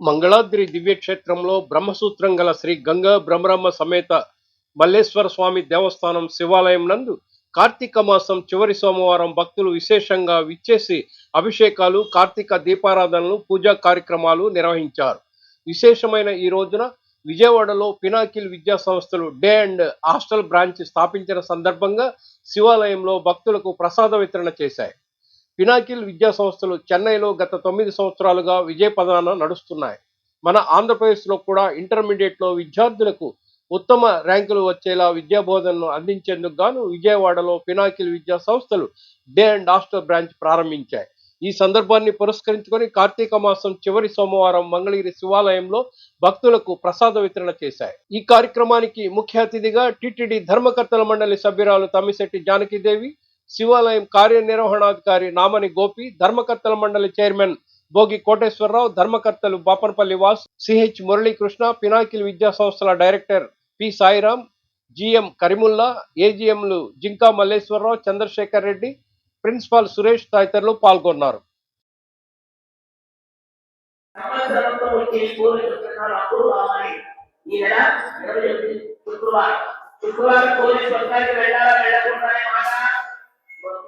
మంగళాద్రి దివ్యక్షేత్రంలో బ్రహ్మసూత్రం గల శ్రీ గంగా బ్రహ్మరమ్మ సమేత మల్లేశ్వర స్వామి దేవస్థానం శివాలయం నందు కార్తీక మాసం చివరి సోమవారం భక్తులు విశేషంగా విచ్చేసి అభిషేకాలు కార్తీక దీపారాధనలు పూజా కార్యక్రమాలు నిర్వహించారు. విశేషమైన ఈ రోజున విజయవాడలో పినాకిల్ విద్యా సంస్థలు డే అండ్ హాస్టల్ బ్రాంచ్ స్థాపించిన సందర్భంగా శివాలయంలో భక్తులకు ప్రసాద వితరణ చేశాయి. పినాకిల్ విద్యా సంస్థలు చెన్నైలో గత తొమ్మిది సంవత్సరాలుగా విజయపదాన నడుస్తున్నాయి. మన ఆంధ్రప్రదేశ్లో కూడా ఇంటర్మీడియట్లో విద్యార్థులకు ఉత్తమ ర్యాంకులు వచ్చేలా విద్యా బోధనను అందించేందుకు గాను విజయవాడలో పినాకిల్ విద్యా సంస్థలు డే అండ్ హాస్టల్ బ్రాంచ్ ప్రారంభించాయి. ఈ సందర్భాన్ని పురస్కరించుకొని కార్తీక మాసం చివరి సోమవారం మంగళగిరి శివాలయంలో భక్తులకు ప్రసాద వితరణ చేశాయి. ఈ కార్యక్రమానికి ముఖ్య అతిథిగా టిటిడి ధర్మకర్తల మండలి సభ్యురాలు తమ్మిశెట్టి జానకిదేవి శివాలయం కార్యనిర్వహణాధికారి నామని గోపి ధర్మకర్తల మండలి చైర్మన్ భోగి కోటేశ్వరరావు ధర్మకర్తలు బాపనపల్లి వాస్ సిహెచ్ మురళీకృష్ణ పినాకిల్ విద్యా సంస్థల director P Sairam GM Karimullah ఏజిఎంలు Jinka Malleswararao Chandrasekhar Reddy principal Suresh తదితరులు పాల్గొన్నారు. శుక్రవారం. శుక్రవారం పోలీసు వెళ్ళాలా వెళ్ళకుండా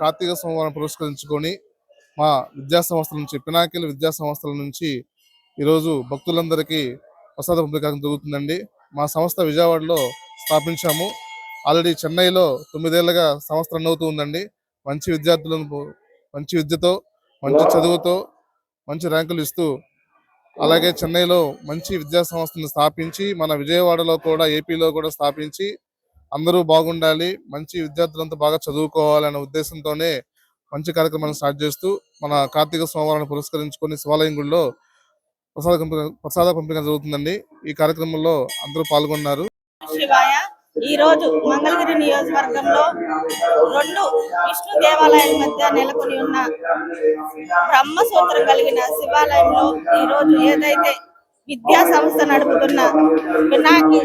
కార్తీక సోమవారం పురస్కరించుకొని మా విద్యా సంస్థల నుంచి పినాకిల్ విద్యా సంస్థల నుంచి ఈరోజు భక్తులందరికీ ప్రసాద పంపిణీ జరుగుతుందండి. మా సంస్థ విజయవాడలో స్థాపించాము. ఆల్రెడీ చెన్నైలో తొమ్మిదేళ్ళుగా సంస్థ రన్ అవుతూ ఉందండి. మంచి విద్యార్థులను మంచి విద్యతో మంచి చదువుతో మంచి ర్యాంకులు ఇస్తూ అలాగే చెన్నైలో మంచి విద్యా సంస్థను స్థాపించి మన విజయవాడలో కూడా ఏపీలో కూడా స్థాపించి అందరూ బాగుండాలి మంచి విద్యార్థులంతా బాగా చదువుకోవాలనే ఉద్దేశంతోనే మంచి కార్యక్రమాన్ని స్టార్ట్ చేస్తూ మన కార్తీక సోమవారాన్ని పురస్కరించుకొని శివాలయం గుడిలో ప్రసాద ప్రసాద పంపిణీ జరుగుతుందండి. ఈ కార్యక్రమంలో అందరూ పాల్గొన్నారు. ఈ రోజు మంగళగిరి నియోజకవర్గంలో రెండు విష్ణు దేవాలయాల మధ్య నెలకొని ఉన్న బ్రహ్మసూత్రం కలిగిన శివాలయంలో ఈ రోజు ఏదైతే విద్యా సంస్థ నడుపుతున్న పినాకి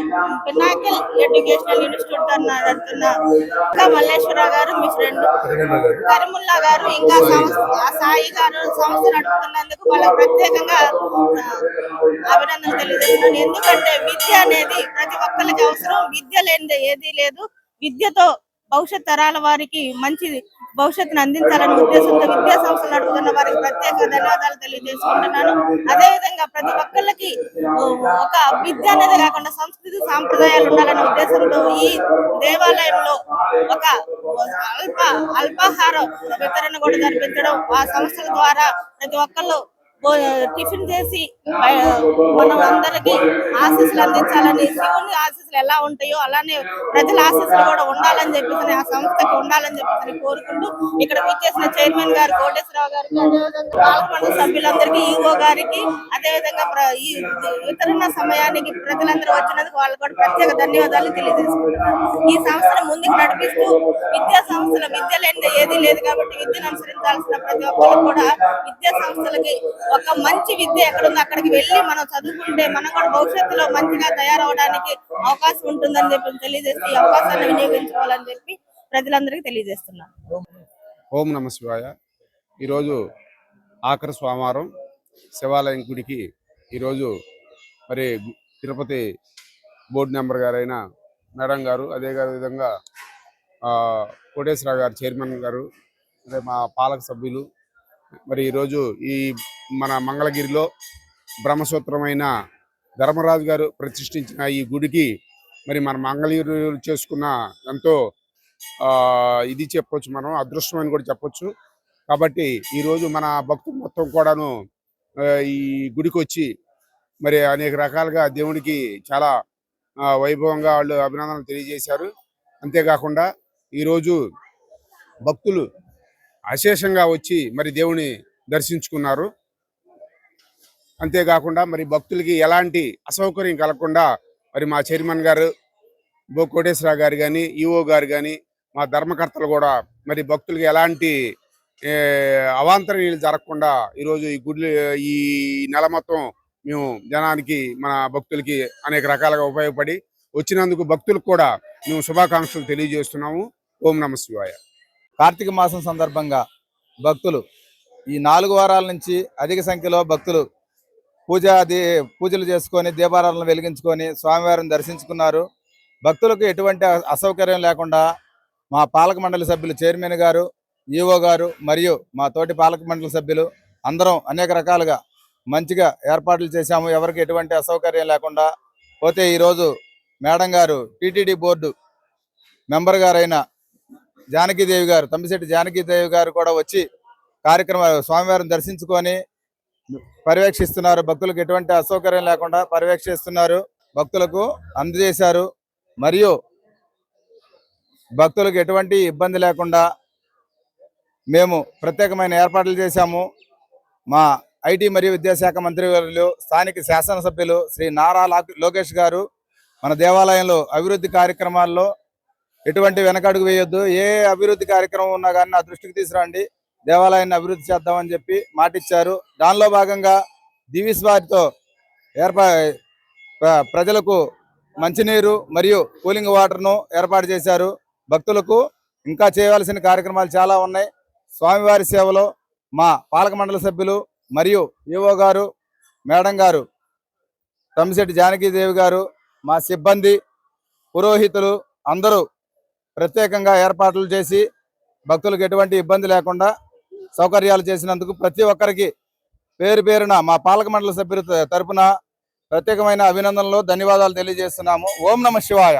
పినాకిల్ ఎడ్యుకేషనల్ ఇన్స్టిట్యూట్ అన్న నడుపుతున్న ఇంకా మల్లేశ్వర గారు మీ ఫ్రెండ్ కరిముల్లా గారు ఇంకా సంస్థ సాయి గారు సంస్థ నడుపుతున్నందుకు వాళ్ళకి ప్రత్యేకంగా అభినందనలు తెలియజేస్తున్నాను. ఎందుకంటే విద్య అనేది ప్రతి ఒక్కరికి అవసరం. విద్య లేనిదే ఏదీ లేదు. విద్యతో భవిష్యత్ తరాల వారికి మంచి భవిష్యత్తును అందించాలనే ఉద్దేశంతో విద్యా సంస్థలు నడుపుతున్న వారికి ప్రత్యేక ధన్యవాదాలు తెలియజేసుకుంటున్నాను. అదే విధంగా ప్రతి ఒక్కళ్ళకి ఒక విద్య అనేది కాకుండా సంస్కృతి సాంప్రదాయాలు ఉండాలనే ఉద్దేశంతో ఈ దేవాలయంలో ఒక అల్ప అల్పాహార వితరణ కూడా జరిపించడం ఆ సంస్థల ద్వారా ప్రతి ఒక్కళ్ళు టిఫిన్ చేసి మనం అందరికి ఆశీస్సులు అందించాలని శివుని ఆశీస్సులు ఎలా ఉంటాయో అలానే ప్రజల ఆశీస్సులు కూడా ఉండాలని చెప్పేసి ఆ సంస్థకి ఉండాలని చెప్పేసి కోరుకుంటూ ఇక్కడ వచ్చేసిన చైర్మన్ గారు కోటేశ్వరరావు గారికి అదేవిధంగా పాలకమండలి సభ్యులందరికీ ఈఓ గారికి అదేవిధంగా ప్ర- ఈ వితరణ సమయానికి ప్రజలందరూ వచ్చినందుకు వాళ్ళకు కూడా ప్రత్యేక ధన్యవాదాలు తెలియజేసుకుంటున్నాను. ఈ సంస్థను ముందుకు నడిపిస్తూ విద్యా సంస్థల విద్య లేనిదే ఏదీ లేదు కాబట్టి విద్యను అనుసరించాల్సిన ప్రతి ఒక్కరు కూడా విద్యా సంస్థలకి ఒక మంచి విద్య ఎక్కడుందో అక్కడికి వెళ్ళి మనం చదువుకుంటే మనం కూడా భవిష్యత్తులో మంచిగా తయారవడానికి అవకాశం ఉంటుందని చెప్పి తెలియజేసి ఈ అవకాశాన్ని వినియోగించుకోవాలని చెప్పి ప్రజలందరికీ తెలియజేస్తున్నాను. ఓం నమ శివాయ. ఈరోజు ఆఖరి సోమవారం శివాలయం గుడికి ఈరోజు మరి తిరుపతి బోర్డు మెంబర్ గారైన మేడం గారు అదే విధంగా ఆ, కోటేశ్వరరావు గారు చైర్మన్ గారు అదే మా పాలక సభ్యులు. మరి ఈరోజు ఈ మన మంగళగిరిలో బ్రహ్మసూత్రమైన ధర్మరాజు గారు ప్రతిష్ఠించిన ఈ గుడికి మరి మన మంగళగిరి చేసుకున్న ఎంతో ఆ, ఇది చెప్పొచ్చు మనం అదృష్టం అని కూడా చెప్పొచ్చు. కాబట్టి ఈరోజు మన భక్తులు మొత్తం కూడాను ఈ గుడికి వచ్చి మరి అనేక రకాలుగా దేవుడికి చాలా వైభవంగా వాళ్ళు అభినందనలు తెలియజేశారు. అంతేకాకుండా ఈరోజు భక్తులు అశేషంగా వచ్చి మరి దేవుని దర్శించుకున్నారు. అంతేకాకుండా మరి భక్తులకి ఎలాంటి అసౌకర్యం కలగకుండా మరి మా చైర్మన్ గారు బో కోటేశ్వరరావు గారు కానీ ఈఓ గారు కానీ మా ధర్మకర్తలు కూడా మరి భక్తులకి ఎలాంటి ఏ, అవాంతరీయాలు జరగకుండా ఈరోజు ఈ గుడ్లు ఈ నెల మొత్తం మేము జనానికి మన భక్తులకి అనేక రకాలుగా ఉపయోగపడి వచ్చినందుకు భక్తులకు కూడా మేము శుభాకాంక్షలు తెలియజేస్తున్నాము. ఓం నమ శివాయ. కార్తీక మాసం సందర్భంగా భక్తులు ఈ నాలుగు వారాల నుంచి అధిక సంఖ్యలో భక్తులు పూజ అది పూజలు చేసుకొని దీపారాలను వెలిగించుకొని స్వామివారిని దర్శించుకున్నారు. భక్తులకు ఎటువంటి అసౌకర్యం లేకుండా మా పాలక మండలి సభ్యులు చైర్మన్ గారు ఈఓ గారు మరియు మా తోటి పాలక మండలి సభ్యులు అందరం అనేక రకాలుగా మంచిగా ఏర్పాట్లు చేశాము. ఎవరికి ఎటువంటి అసౌకర్యం లేకుండా పోతే ఈరోజు మేడం గారు టీటీడీ బోర్డు మెంబర్ గారైన జానకీదేవి గారు తమ్మిశెట్టి జానకీదేవి గారు కూడా వచ్చి కార్యక్రమ స్వామివారిని దర్శించుకొని పర్యవేక్షిస్తున్నారు. భక్తులకు ఎటువంటి అసౌకర్యం లేకుండా పర్యవేక్షిస్తున్నారు. భక్తులకు అందజేశారు. మరియు భక్తులకు ఎటువంటి ఇబ్బంది లేకుండా మేము ప్రత్యేకమైన ఏర్పాట్లు చేశాము. మా ఐటీ మరియు విద్యాశాఖ మంత్రి వర్యులు స్థానిక శాసనసభ్యులు శ్రీ నారా లోకేష్ గారు మన దేవాలయంలో అభివృద్ధి కార్యక్రమాల్లో ఎటువంటి వెనకడుగు వేయొద్దు. ఏ అభివృద్ధి కార్యక్రమం ఉన్నా కానీ నా దృష్టికి తీసుకురండి. దేవాలయాన్ని అభివృద్ధి చేద్దామని చెప్పి మాటిచ్చారు. దానిలో భాగంగా దివిస్ వారితో ఏర్పా ప్రజలకు మంచినీరు మరియు కూలింగ్ వాటర్ను ఏర్పాటు చేశారు. భక్తులకు ఇంకా చేయవలసిన కార్యక్రమాలు చాలా ఉన్నాయి. స్వామివారి సేవలో మా పాలక మండలి సభ్యులు మరియు ఈవో గారు మేడం గారు తమ్మిశెట్టి జానకీదేవి గారు మా సిబ్బంది పురోహితులు అందరూ ప్రత్యేకంగా ఏర్పాట్లు చేసి భక్తులకు ఎటువంటి ఇబ్బంది లేకుండా సౌకర్యాలు చేసినందుకు ప్రతి ఒక్కరికి పేరు పేరున మా పాలక మండలి సభ్యుల తరపున ప్రత్యేకమైన అభినందనలు ధన్యవాదాలు తెలియజేస్తున్నాము. ఓం నమ శివాయ.